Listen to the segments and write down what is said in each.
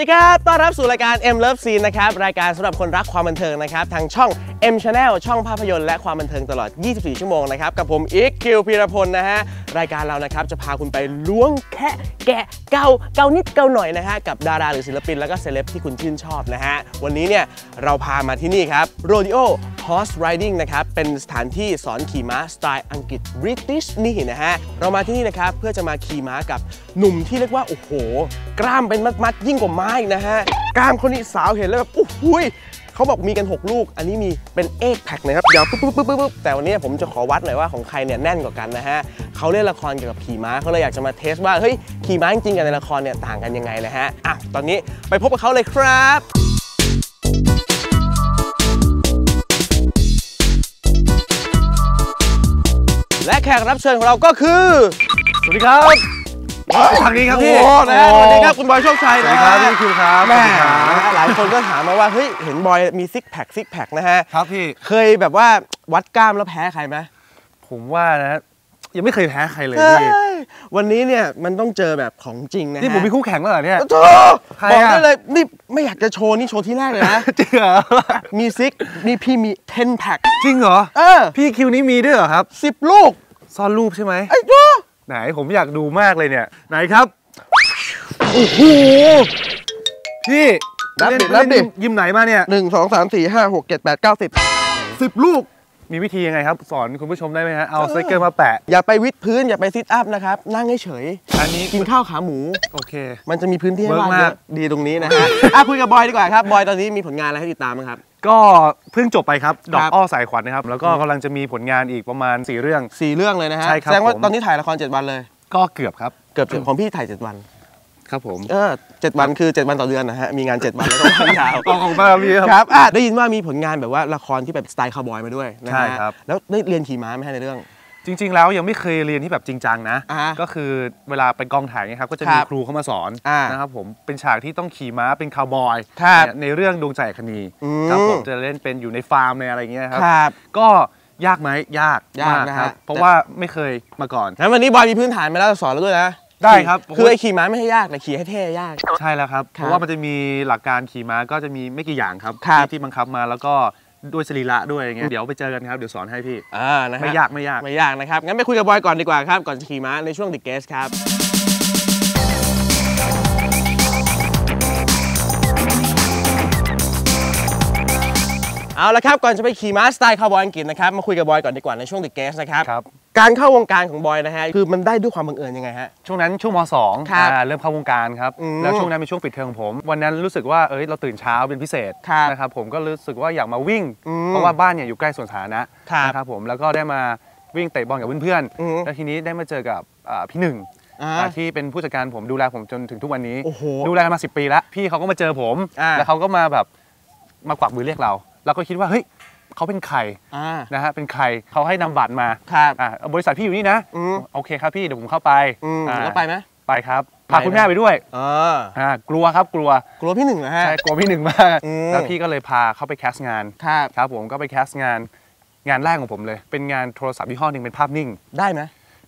ดีครับ ต้อนรับสู่รายการ M Love Scene นะครับ รายการสำหรับคนรักความบันเทิงนะครับ ทางช่อง M Channel ช่องภาพยนตร์และความบันเทิงตลอด 24 ชั่วโมงนะครับ กับผมอีกคิวพีรพลนะฮะ รายการเรานะครับ จะพาคุณไปล้วงแคะแกะเกาเกานิดเกาหน่อยนะฮะ กับดาราหรือศิลปินแล้วก็เซเลบที่คุณชื่นชอบนะฮะ วันนี้เนี่ยเราพามาที่นี่ครับโรดิโอ Horse Riding นะครับ เป็นสถานที่สอนขี่ม้าสไตล์อังกฤษ British นี่นะฮะ เรามาที่นี่นะครับ เพื่อจะมาขี่ม้ากับหนุ่มที่เรียกว่า โอ้โห กล้ามเป็นมัดๆยิ่งกว่าม้าอีกนะฮะ กล้ามคนนี้สาวเห็นแล้วแบบโอ้โหเขาบอกมีกัน 6 ลูก อันนี้มีเป็นเอกแพ็กนะครับยาวปุ๊บปุ๊บปุ๊บปุ๊บปุ๊บแต่วันนี้ผมจะขอวัดหน่อยว่าของใครเนี่ยแน่นกว่ากันนะฮะเขาเล่นละครเกี่ยวกับขี่ม้าเขาเลยอยากจะมาเทสว่าเฮ้ยขี่ม้าจริงๆกับในละครเนี่ยต่างกันยังไงนะฮะอะตอนนี้ไปพบกับเขาเลยครับ และแขกรับเชิญของเราก็คือ สวัสดีครับทางนี้ครับพี่โอ้นะฮะสวัสดีครับคุณบอยโชคชัยสวัสนะดีครับพี่คิวครับแม่สวัสดีครับหลายคนก็ถามมาว่าเฮ้ยเห็นบอยมีซิกแพคซิกแพคนะฮะครับพี่ เคยแบบว่าวัดกล้ามแล้วแพ้ใครไหมผมว่านะยังไม่เคยแพ้ใครเลยเฮ้พี่ย วันนี้เนี่ยมันต้องเจอแบบของจริงนะฮะนี่ผมมีคู่แข่งแล้วเหรอเนี่ยโอ้โธใครบอกอะ ได้เลยนี่ไม่อยากจะโชว์นี่โชว์ที่แรกเลยนะ จริงเหรอ มีซิกนี่พี่มี10แพ็คจริงเหรอ เออพี่คิวนี้มีด้วยเหรอครับสิบลูกซ่อนรูปใช่ไหม ไอ้ดูไหนผมอยากดูมากเลยเนี่ย ไหนครับ โอ้โห พี่นับดิเล่นนับดิเล่นยิมไหนมาเนี่ยหนึ่งสองสามสี่ห้าหกเจ็ดแปดเก้าสิบสิบลูก มีวิธียังไงครับ สอนคุณผู้ชมได้ไหมฮะเอาสติกเกอร์มาแปะ อย่าไปวิดพื้นอย่าไปซิทอัพนะครับ นั่งเฉยอันนี้ๆกินข้าวขาหมู โอเค มันจะมีพื้นที่ให้เวิร์ว่ากงเยมากอะดีตรงนี้นะฮะอะคุยกับบอยดีกว่าครับบอยตอนนี้มีผลงานอะไรให้ติดตามบ้างครับก็เพิ่งจบไปครับ ดอคกรับอ้อสายขวัญนะครับ แล้วก็กำลังจะมีผลงานอีกประมาณ 4 เรื่องสี่เรื่องเลยนะฮะใช่ครับแสดงว่าผมตอนนี้ถ่ายละคร7วันเลย ก็เกือบครับ เกือบจะของพี่ถ่าย 7 วัน ครับผมเออเจ็ดวันคือ7วันต่อเดือนนะฮะมีงาน7วันแล้วก็วันยาวขอบคุณมากครับพี่ครับครับอะได้ยินว่ามีผลงานแบบว่าละครที่แบบสไตล์คาวบอยมาด้วยนะฮะใช่ครับแล้วได้เรียนขี่ม้าไหมฮะในเรื่อง จริง ๆ แล้วยังไม่เคยเรียนที่แบบจริงจังนะอ่าก็คือเวลาไปกองถ่ายเนี่ยครับก็จะคมีรับครูเข้ามาสอนอ่านนะครับผมเป็นฉากที่ต้องขี่ม้าเป็นคาวบอยครับเนี่ยในเรื่องดวงใจอัคนีอืมครับผมจะเล่นเป็นอยู่ในฟาร์มในอะไรอย่างเงี้ยครับครับก็ยากไหมยากยากมนะคฮะรับเพราะว่าไม่เคยมาก่อนงั้นวันนี้บอยมีพื้นฐานมาแล้วสอนแล้วด้วยนะ ได้ครับคือไอ้ขี่ม้าไม่ให้ยากแต่ขี่ให้เท่ยาก ใช่แล้วครับครับ เพราะว่ามันจะมีหลักการขี่ม้าก็จะมีไม่กี่อย่างครับครับที่ที่บังคับมาแล้วก็ด้วยสรีระด้วยอย่างเงี้ยเดี๋ยวไปเจอกันครับ เดี๋ยวสอนให้พี่อ่านะฮะไม่ยากไม่ยากไม่ยากนะครับ งั้นไปคุยกับบอยก่อนดีกว่าครับ ก่อนจะขี่ม้าในช่วง The Guest ครับ เอาละครับก่อนจะไปขี่ม้าสไตล์คาวบอยอังกฤษนะครับมาคุยกับบอยก่อนดีกว่าในช่วง The Guest นะครับครับ การเข้าวงการของบอยนะฮะคือมันได้ด้วยความบังเอิญยังไงฮะ ช่วงนั้นช่วงมสองครับอ่าเริ่มเข้าวงการครับอืมแล้วช่วงนั้นเป็นช่วงปิดเทอมของผม วันนั้นรู้สึกว่าเอ้ยเราตื่นเช้าเป็นพิเศษครับนะครับผมก็รู้สึกว่าอยากมาวิ่ง อืมเพราะว่าบ้านเนี่ยอยู่ใกล้สวนสาธารณะนะครับผมแล้วก็ได้มาวิ่งเตะบอลกับเพื่อนอืม ๆแล้วทีนี้ได้มาเจอกับอ่าพี่หนึ่งอ่า อ่าที่เป็นผู้จัดการผมดูแลผมจนถึงทุกวันนี้ โอ้โหดูแลกันมา 10 ปีแล้วพี่เขาก็มาเจอผม อ่า แล้วเขาก็มาแบบมากวักมือเรียกเรา เราก็คิดว่าเฮ้ยเขาเป็นใครอ่า นะฮะเป็นใครเขาให้นำบัตรมาครับอ่าบริษัทพี่อยู่นี่นะอืมโอเคครับพี่เดี๋ยวผมเข้าไปอืมอ่าแล้วไปไหม ไปครับไปพาคุณไหม แม่ไปด้วยเออ อ่ากลัวครับกลัวกลัวพี่หนึ่งนะฮะ ใช่กลัวพี่หนึ่งมากอืม แล้วพี่ก็เลยพาเข้าไปแคสต์งาน ครับ ครับผมก็ไปแคสต์งานงานแรกของผมเลย เป็นงานโทรศัพท์ยี่ห้อหนึ่งเป็นภาพนิ่ง ได้ไหม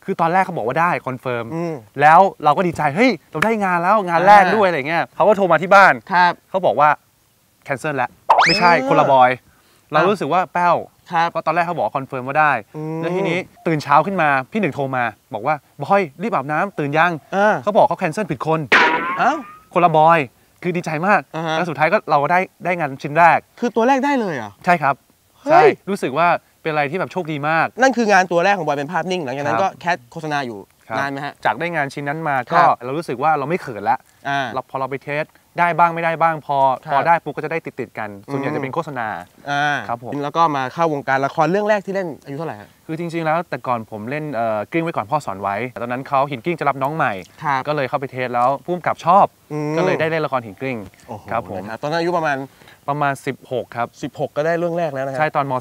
คือตอนแรกเขาบอกว่าได้คอนเฟิร์มอืมแล้วเราก็ดีใจเฮ้ยเราได้งานแล้วงานแรกอ่า ด้วยอะไรเงี้ยเขาก็โทรมาที่บ้านครับ เขาบอกว่า แคนเซิลแล้วไม่ใช่เออคนละบอย เราอะรู้สึกว่าแป้วครับเพราะตอนแรกเขาบอกคอนเฟิร์มว่าได้อืมแล้วทีนี้ตื่นเช้าขึ้นมาพี่หนึ่งโทรมา บอกว่าบอยรีบอาบน้ำตื่นยังอ่าเขาบอกเขาแคนเซิลผิดคนเอ้าคนละบอยคือดีใจมากอ่าฮะแล้วสุดท้ายก็เราก็ได้ได้งานชิ้นแรก คือตัวแรกได้เลยเหรอใช่ครับเฮ้ยใช่รู้สึกว่าเป็นอะไรที่แบบโชคดีมาก นั่นคืองานตัวแรกของบอยเป็นภาพนิ่งหลังจากนั้นครับก็แคสโฆษณาอยู่ครับนานไหมฮะจากได้งานชิ้นนั้นมาครัก็บเรารู้สึกว่าเราไม่เขินละอ่าเราพอเราไปเทส ได้บ้างไม่ได้บ้างพอครับพอได้ปุ๊บก็จะได้ติดติดๆกัน ส่วนใหญ่อืมจะเป็นโฆษณาอ่าครับผมแล้วก็มาเข้าวงการละครเรื่องแรกที่เล่นอายุเท่าไหร่ฮะคือจริง ๆ แล้วแต่ก่อนผมเล่นเอ่อกลิ้งไว้ก่อนพ่อสอนไว้แต่ตอนนั้นเขาหินกลิ้งจะรับน้องใหม่ครับก็เลยเข้าไปเทสแล้วพุ่มกับชอบอืมก็เลยได้เล่นละครหินกลิ้งโอ้โหครับผมนะตอนนั้นอายุประมาณประมาณ 16 ครับ 16 ก็ได้เรื่องแรกแล้วนะฮะใช่ตอนม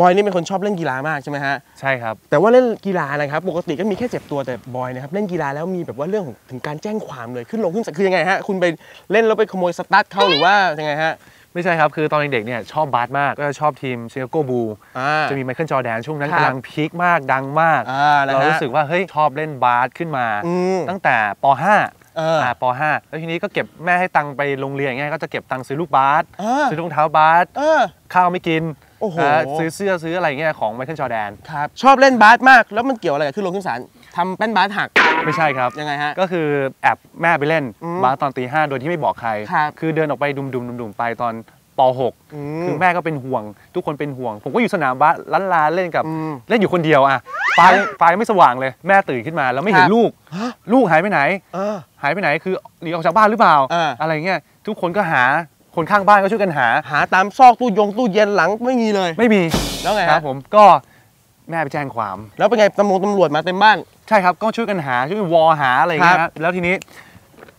บอยนี่เป็นคนชอบเล่นกีฬามากใช่ไหมฮะ .4 ใช่ครับ แต่ว่าเล่นกีฬานะครับปกติก็มีแค่เจ็บตัวแต่บอยนะครับเล่นกีฬาแล้วมีแบบว่าเรื่องของถึงการแจ้งความเลยขึ้นลงขึ้นศาลคือยังไงฮะคุณไปเล่นแล้วไปขโมยสตาร์ทเขาหรือว่ายังไงฮะไม่ใช่ครับ คือตอนเด็กๆเนี่ยชอบบาสมาก ก็ชอบทีมชิคาโกบูอ่าจะมีไมเคิลจอร์แดนช่วงนั้นครับกำลังพีคมากดังมากอ่านะฮะเรารู้สึกว่าเฮ้ยชอบเล่นบาสขึ้นมาอืมตั้งแต่ป .5 เอออ่ป .5 แล้วทีนี้ก็เก็บแม่ให้ตังค์ไปโรงเรียนอย่างเงี้ยก็จะเก็บตังค์ซื้อลูกบาสอ่าซื้อรองเท้าบาสเออข้าวไม่กิน โอ้โหอ่าซื้อเสื้อซื้ออะไรเงี้ยของไมเคิลจอร์แดนครับชอบเล่นบาสมากแล้วมันเกี่ยวอะไรกับขึ้นลงขึ้นศาลทำแป้นบาสหักไม่ใช่ครับยังไงฮะก็คือแอบแม่ไปเล่นอืมบาสตอนตีห้าโดยที่ไม่บอกใครครับคือเดินออกไปดุมๆดุมๆไปตอนป .6 อืคือมแม่ก็เป็นห่วง ทุกคนเป็นห่วง ผมก็อยู่สนามบาสล้านลาเล่นกับอืมเล่นอยู่คนเดียวอะไฟไฟไม่สว่างเลย แม่ตื่นขึ้นมาแล้วไม่เห็คนรับลูกฮะลูกหายไปไหนเออหายไปไหนคือหนีออกจากบ้านหรือเปล่าอ่าอะไรเงี้ยทุกคนก็หา คนข้างบ้านก็ช่วยกันหา หาตามซอกตู้ยงตู้เย็นหลังไม่มีเลย ไม่มีแล้วไงครัฮะบผมก็แม่ไปแจ้งความ แล้วเป็นไงตำรวจตำรวจมาเต็มบ้าน ใช่ครับก็ช่วยกันหาช่วยกันวอหาอะไรเงี้ยครับครับแล้วทีนี้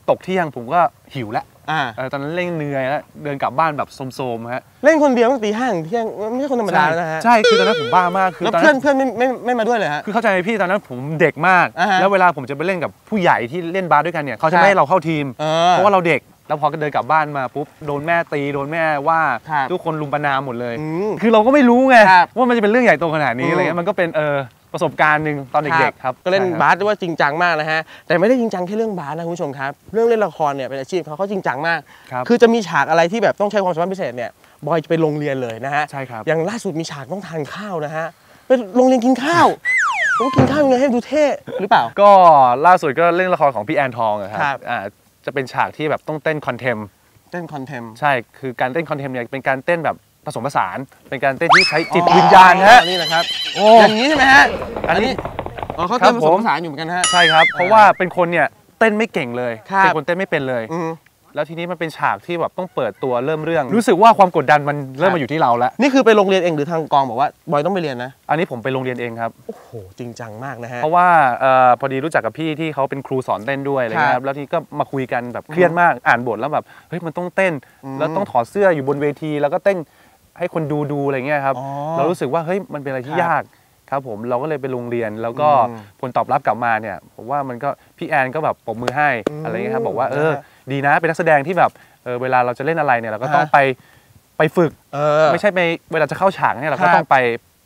ตกเที่ยงผมก็หิวแล้วอ่าเออตอนนั้นเล่นเหนื่อยแล้วเดินกลับบ้านแบบโสมๆฮะเล่นคนเดียวตั้งตีห้าถึงเที่ยงไม่ใช่คนธรรมดาแล้วนะฮะใช่คือตอนนั้นผมบ้ามากคือแล้วตอนเพื่อนั้นนเพื่อนไม่ไม่ไม่มาด้วยเลยฮะคือเข้าใจไหมพี่ตอนนั้นผมเด็กมากอ่าฮะแล้วเวลาผมจะไปเล่นกับผู้ใหญ่ที่เล่นบาสด้วยกันเนี่ยเขาครัจะบไม่ให้เราเข้าทีมเออเพราะว่าเราเด็ก แล้วพอเดินกลับบ้านมาปุ๊บโดนแม่ตีโดนแม่ว่าครับทุกคนลุมประนามหมดเลยอืมคือเราก็ไม่รู้ไงครับว่ามันจะเป็นเรื่องใหญ่โตขนาดนี้อืมอะไรเงี้ยมันก็เป็นเออประสบการณ์หนึ่งตอนเด็กๆครับก็เล่นใช่ครับบาสด้วยว่าจริงจังมากนะฮะแต่ไม่ได้จริงจังแค่เรื่องบาสนะคุณผู้ชมครับเรื่องเล่นละครเนี่ยเป็นอาชีพเขาเขาจริงจังมากครับคือจะมีฉากอะไรที่แบบต้องใช้ความสามารถพิเศษเนี่ยบอยจะไปโรงเรียนเลยนะฮะใช่ครับอย่างล่าสุดมีฉากต้องทานข้าวนะฮะไปโรงเรียนกินข้าวผมกินข้าวยังไงให้ดูเท่หรือเปล่า ก็ล่าสุดก็เล่นละครของพี่แอนทองอะคครัรับบอ่า จะเป็นฉากที่แบบต้องเต้นคอนเทมเต้นคอนเทมใช่คือการเต้นคอนเทมเนี่ยเป็นการเต้นแบบผสมผสาน เป็นการเต้นที่ใช้จิตวิญญาณฮะนี่นะครับโอ้อย่างนี้ใช่ไหมฮะอันนี้อ๋อเขาครัเต้บนผผสมมผสานอยู่เหมือนกันฮะใช่ครับ เพราะว่าเป็นคนเนี่ยเต้นไม่เก่งเลยครับเป็นคนเต้นไม่เป็นเลยอืม แล้วทีนี้มันเป็นฉากที่แบบต้องเปิดตัวเริ่มเรื่อง รู้สึกว่าความกดดันมันเริ่มมาอยู่ที่เราแล้ว นี่คือไปโรงเรียนเองหรือทางกองบอกว่าบอยต้องไปเรียนนะ อันนี้ผมไปโรงเรียนเองครับ โอ้โห จริงจังมากนะฮะ เพราะว่าเอ่อพอดีรู้จักกับพี่ที่เขาเป็นครูสอนเต้นด้วยอะไรเงี้ยคครัรับบแล้วทีนี้ก็มาคุยกันแบบเครียดมาก อ่านบทแล้วแบบเฮ้ยมันต้องเต้นอืมแล้วต้องถอดเสื้ออยู่บนเวที แล้วก็เต้นให้คนดูดูอะไรเงี้ยครับอ๋อเรารู้สึกว่าเฮ้ยมันเป็นอะไรที่ครับยากครับผมเราก็เลยไปโรงเรียนแล้วก็อืมผลตอบรับกลับมาเนี่ยผมว่ามันก็พี่แอนก็แบบปรบมือให้อืมอะไรเงี้ยครับบอกว่าเออนะฮะ ดีนะ เป็นนักแสดงที่แบบเออเวลาเราจะเล่นอะไรเนี่ยเราก็ต้องฮะไปไปฝึกเออ ไม่ใช่ไปเวลาจะเข้าฉากเนี่ยเราครัก็บต้องไป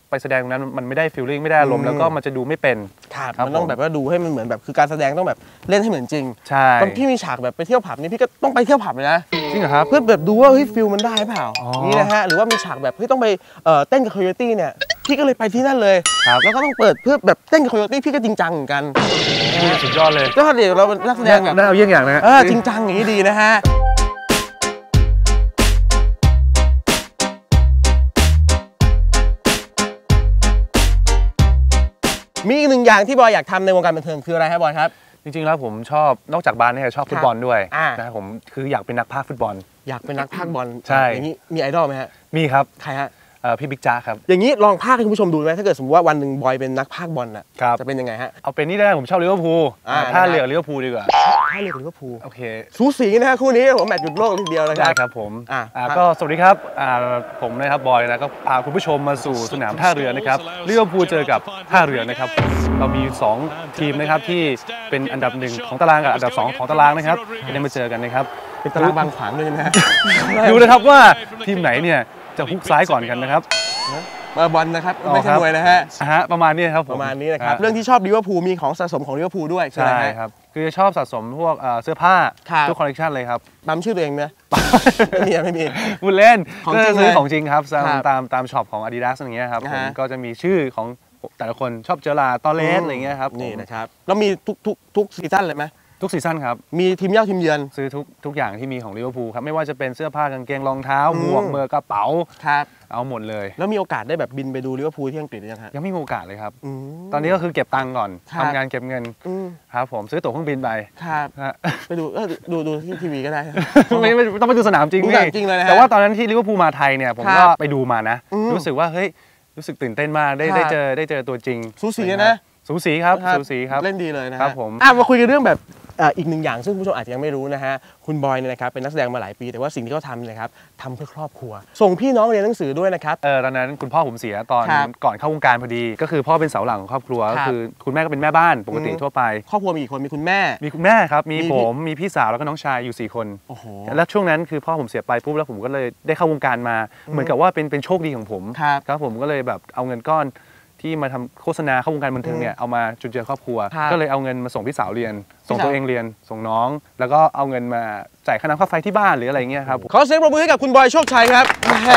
ไปแสดงตรงนั้นมันไม่ได้ฟีลลิ่งไม่ได้อารมอืณ์มแล้วก็มันจะดูไม่เป็น ครับครับมันต้องผมแบบว่าดูให้มันเหมือนแบบคือการแสดงต้องแบบเล่นให้เหมือนจริงใช่ตอนพี่มีฉากแบบไปเที่ยวผับนี่พี่ก็ต้องไปเที่ยวผับเลยนะจริงเหรอครับ เพื่อแบบดูว่าเฮ้ยฟิลมันได้เปล่าอ๋อ นี่นะฮะหรือว่ามีฉากแบบเฮ้ยต้องไปเอ่อเต้นกับโคโยตี้เนี่ย พี่ก็เลยไปที่นั่นเลยครับ แล้วก็ต้องเปิดเพื่อแบบเต้นกับโคโยตี้พี่ก็จริงจังเหมือนกันสุดยอดเลยก็เดี๋ยวเราเป็นนักแสดงแบบน่าเอาเยี่ยงอย่างนะฮะเออจริงจังอย่างนี้ดีนะฮะมีอีกหนึ่งอย่างที่บอยอยากทำในวงการบันเทิงคืออะไรครับบอยครับ จริงๆแล้วผมชอบนอกจากบาสเนี่ยชอบฟุตบอลด้วยอ่านะครับผมคืออยากเป็นนักพากย์ฟุตบอล อยากเป็นนักพากย์บอลใช่อย่างนี้มีไอดอลไหมฮะมีครับใครฮะเอ่อ พี่บิ๊กจ้าครับ อย่างนี้ลองพากย์ให้คุณผู้ชมดูไหมถ้าเกิดสมมติว่าวันหนึ่งบอยเป็นนักพากย์บอลน่ะครับจะเป็นยังไงฮะเอาเป็นนี่ได้ผมชอบลิเวอร์พูลอ่าถ้าได้เรือลิเวอร์พูลดีกว่าท่าเรือกับลิเวอร์พูลโอเคสูสีนะฮะคู่นี้ผมแมตช์หยุดโลกทีเดียวนะคได้รับครับผมอะอ่าครับก็สวัสดีครับอ่าผมนะครับบอยนะก็พาคุณผู้ชมมาสู่สนามท่าเรือนะครับลิเวอร์พูลเจอกับท่าเรือนะครับเรามี 2 ทีมนะครับที่เป็นอันดับหนึ่งของตารางกับอันดับ 2 ของตารางนะครับจะได้มาเจอกันนะครับเป็นตารางบางขวางด้วยใช่ไหมฮะดูนะครับว่าทีมไหนเนี่ย จะฮุกซ้ายก่อนกันนะครับเบอร์บอลนะครับอ๋อไม่ใช่ครับมวยนะฮะอ่าฮะ ประมาณนี้ครับผประมาณนี้นะครับฮเรื่องที่ชอบลิเวอร์พูลมีของสะสมของลิเวอร์พูลด้วยคือใช่อะไรฮะครับ คือชอบสะสมพวกเอ่อเสื้อผ้าครับทุกคอลเลกชันเลยครับปั๊มชื่อตัวเองไหมไม่มีไม่มีพูดเล่นของก็จริงซื้อเลยของจริงครับตามครับตามตามช็อปของ Adidas อย่างเงี้ยครับนะผมฮะก็จะมีชื่อของแต่ละคนชอบเจอราตอเลสอะไรเงี้ยครับนี่ผมนะครับแล้วมีทุกทุกทุกซีซั่นเลยไหม ทุกซีซั่นครับ มีทีมเย่าทีมเยือน ซื้อทุกทุกอย่างที่มีของลิเวอร์พูลครับ ไม่ว่าจะเป็นเสื้อผ้ากางเกงรองเท้าอืมหมวกเมือกระเป๋า ครับ เอาหมดเลย แล้วมีโอกาสได้แบบบินไปดูลิเวอร์พูลที่อังกฤษหรือยังฮะยังไม่มีโอกาสเลยครับอืมตอนนี้ก็คือเก็บตังค์ก่อนครับ ทำงานเก็บเงินอืมครับผมซื้อตั๋วเครื่องบินไปครับ ฮะ ไปดูเออดูดูที่ทีวีก็ได้ ไม่ไม่ต้องไปดูสนามจริงดูพี่สนามจริงเลยนะฮะแต่ว่าตอนนั้นที่ลิเวอร์พูลมาไทยเนี่ยผมครับก็ไปดูมานะ อืมรู้สึกว่าเฮ้ยรู้สึกตื่นเต้นมากได้ครับได้เจอได้เจอตัวจริงสูสีนะ สูสีครับครับสูสีครับ เล่นดีเลยนะฮะครับผม อะมาคุยกันเรื่องแบบเอ่ออีกหนึ่งอย่างซึ่งคุณผู้ชมอาจจะยังไม่รู้นะฮะคุณบอยเนี่ยนะครับเป็นนักแสดงมาหลายปี แต่ว่าสิ่งที่เขาทำเนี่ยนะครับทำเพื่อครอบครัว ส่งพี่น้องเรียนหนังสือด้วยนะครับเออตอนนั้นคุณพ่อผมเสียตอนครับก่อนเข้าวงการพอดี ก็คือพ่อเป็นเสาหลักของครอบครัวครับ ก็คือคุณแม่ก็เป็นแม่บ้านปกติอืมทั่วไป ครอบครัวมีกี่คนมีคุณแม่ มีคุณแม่ครับมีมีพี่ ผมมีพี่สาวแล้วก็น้องชายอยู่4คน โอ้โห แล้วช่วงนั้นคือพ่อผมเสียไปปุ๊บแล้วผมก็เลยได้เข้าวงการมา เหมือนกับว่าเป็นเป็นโชคดีของผมครับครับผมก็เลยแบบเอาเงินก้อน ที่มาทำโฆษณาเข้าวงการบันเทิงเนี่ยเอามาจุนเจือครอบครัวครับก็เลยเอาเงินมาส่งพี่สาวเรียน ส่งพี่สาวตัวเองเรียนส่งน้อง แล้วก็เอาเงินมาจ่ายค่าน้ำค่าไฟที่บ้านหรืออะไรเงี้ยครับขอเสียงปรบมือให้กับคุณบอยโชคชัยครับแหม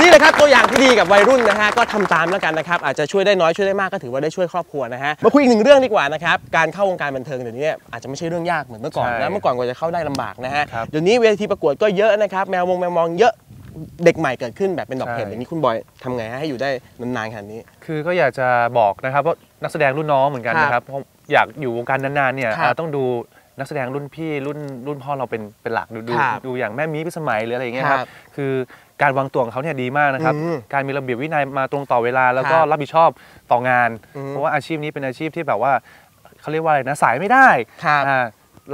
นี่แหละครับตัวอย่างที่ดีกับวัยรุ่นนะฮะก็ทำตามแล้วกันนะครับอาจจะช่วยได้น้อยช่วยได้มากก็ถือว่าได้ช่วยครอบครัวนะฮะมาคุยอีกหนึ่งเรื่องดีกว่านะครับการเข้าวงการบันเทิงเดี๋ยวนี้เนี่ยอาจจะไม่ใช่เรื่องยากเหมือนเมื่อก่อนใช่นะเมื่อก่อนกว่าจะเข้าได้ลำบากนะฮะครับเดี๋ยวนี้เวทีประกวดก็เยอะนะครับแมวมงแมวมองเยอะ เด็กใหม่เกิดขึ้นแบบเป็นดอกเห็ดใช่อย่างนี้คุณบอยทำไงฮะให้อยู่ได้นานๆขนาดนี้ คือก็อยากจะบอกนะครับว่านักแสดงรุ่นน้องเหมือนกันครับนะครับเพราะอยากอยู่วงการนานๆเนี่ยครับอ่าต้องดูนักแสดงรุ่นพี่รุ่นรุ่นพ่อเราเป็นเป็นหลักดูดูครับดูอย่างแม่มีพิสมัยหรืออะไรอย่างเงี้ยคครัรับบคือการวางตัวของเขาเนี่ยดีมากนะครับอืมการมีระเบียบวินัยมาตรงต่อเวลา แล้วก็ครับรับผิดชอบต่องานอืมเพราะว่าอาชีพนี้เป็นอาชีพที่แบบว่าเขาเรียกว่าอะไรนะสายไม่ได้ครับอ่า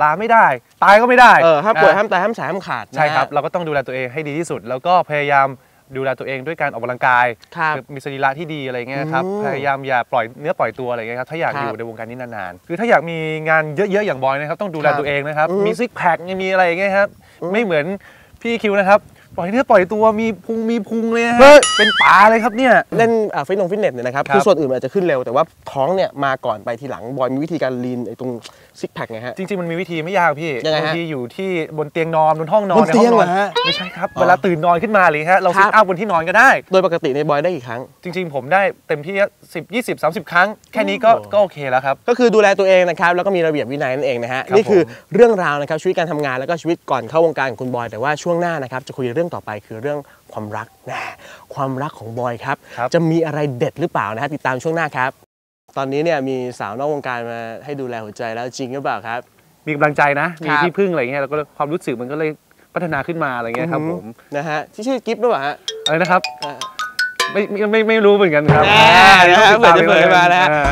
ลาไม่ได้ ตายก็ไม่ได้เออห้ามป่วยอ่ห้ามตายห้ามสายห้ามขาดนะฮะใช่ครับเราก็ต้องดูแลตัวเองให้ดีที่สุด แล้วก็พยายามดูแลตัวเองด้วยการออกกำลังกายครับอมีสรีระที่ดีอะไรเงี้ยครับอืมพยายามอย่าปล่อยเนื้อปล่อยตัวอะไรเงี้ยครับ ถ้าอยากครับอยู่ในวงการนี้นานๆ คือถ้าอยากมีงานเยอะๆอย่างบอยนะครับ ต้องดูแลครับตัวเองนะครับอืมมีซิกแพคมีอะไรอย่างเงี้ยครับอืมไม่เหมือนพี่คิวนะครับ ปล่อยเนื้อปล่อยตัวมีพุงมีพุงเลยนะเฮ้ฮะยเป็นป๋าเลยครับเนี่ย เล่นอ่าฟิตนงฟิตเนสเนี่ยนะครับครับ คือส่วนอื่นมันอาจจะขึ้นเร็วแต่ว่าท้องเนี่ยมาก่อนไปทีหลังบอยมีวิธีการลีนไอ้ตรงซิกแพคไงฮะ จริงๆมันมีวิธีไม่ยากพี่ยังไงฮะบางทีอยู่ที่บนเตียงนอนบนห้องนอนบนเตียงให้อนเหรอฮะ ไม่ใช่ครับอ๋อเวลาตื่นนอนขึ้นมาเลยฮะเราครัซิบทอัพบนที่นอนก็ได้ โดยปกติในบอยได้กี่ครั้ง จริงๆ ผมได้เต็มที่สิบยี่สิบสามสิบครั้ง แค่นี้ก็โอ้ก็โอเคแล้วครับ ก็คือดูแลตัวเองนะครับแล้วก็มีระเบียบวินัยนั่นเองนะฮะครับ นี่คือผมเรื่องราวนะครับชีวิตการทำงานแล้วก็ชีวิตก่อนเข้าวงการของคุณบอยแต่ว่าช่วงหน้านะครับจะคุยเรื่องต่อไปคือเรื่องความรักนะความรักของบอยครับครับ จะมีอะไรเด็ดหรือเปล่านะฮะติดตามช่วงหน้าครับ ตอนนี้เนี่ยมีสาวนอกวงการมาให้ดูแลหัวใจแล้วจริงหรือเปล่าครับ มีกำลังใจนะ มีครับ ที่พึ่งอะไรเงี้ยแล้วก็ความรู้สึกมันก็เลยพัฒนาขึ้นมาอะไรเงี้ยครับอือฮึผมนะฮะที่ชื่อกิฟต์หรือเปล่าฮะอะไรนะครับ อ่า ไม่ไม่ไม่ไม่รู้เหมือนกันครับแน่นะครับต้องติดตเปิดจะเปิดมานะฮะอ่า